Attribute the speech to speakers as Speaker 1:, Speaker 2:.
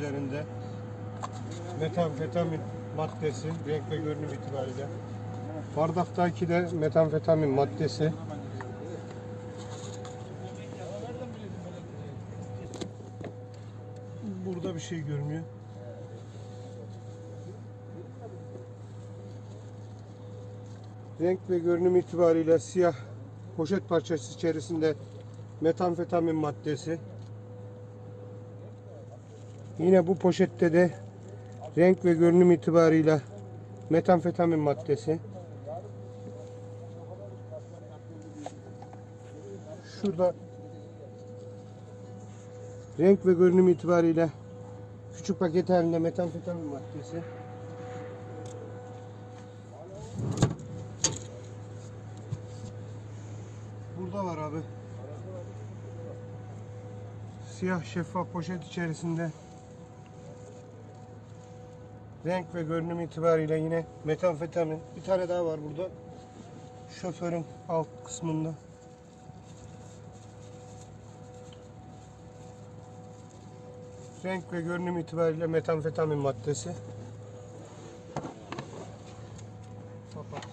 Speaker 1: üzerinde metamfetamin maddesi renk ve görünüm itibariyle. Bardaktaki de metamfetamin maddesi. Burada bir şey görünüyor. Renk ve görünüm itibariyle siyah poşet parçası içerisinde metamfetamin maddesi. Yine bu poşette de renk ve görünüm itibariyle metamfetamin maddesi. Şurada renk ve görünüm itibariyle küçük paket halinde metamfetamin maddesi. Burada var abi. Siyah şeffaf poşet içerisinde renk ve görünüm itibariyle yine metamfetamin. Bir tane daha var burada. Şoförün alt kısmında. Renk ve görünüm itibariyle metamfetamin maddesi. Kapat.